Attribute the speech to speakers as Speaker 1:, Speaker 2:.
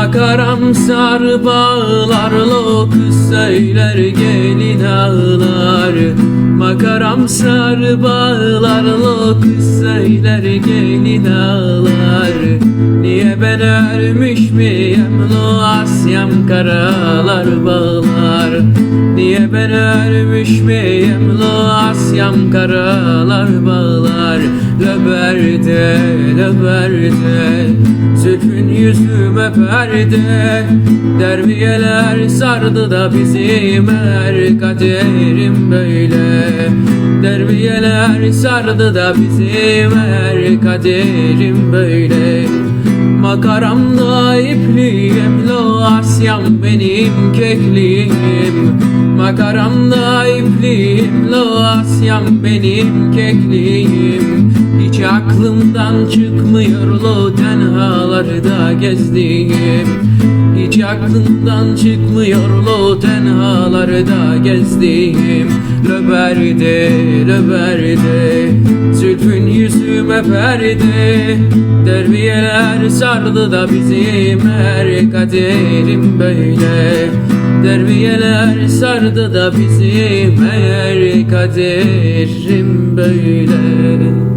Speaker 1: Makaram sar bağlarla kız söyler gelin ağlar Makaram sar bağlarla kız söyler gelin ağlar Niye ben ölmüş müyem lo asyam karalar bağlar. Niye ben ölmüş müyem lo asyam karalar bağlar Löberde löberde Zülfün yüzüme perde Derviyeler sardı da bizim her kaderim böyle. Derviyeler sardı da bizim her kaderim böyle. Makaramda ipliyim lo asyam benim kekliğim Makaramda ipliyim lo asyam benim kekliğim Hiç aklımdan çıkmıyor lo tenhalarda gezdiğim. Hiç aklımdan çıkmıyor lo tenhalarda gezdiğim. Löberde, löberde Zülfün yüzüme perde Derviyeler sardı da bizim her kaderim böyle Derviyeler sardı da bizim her kaderim böyle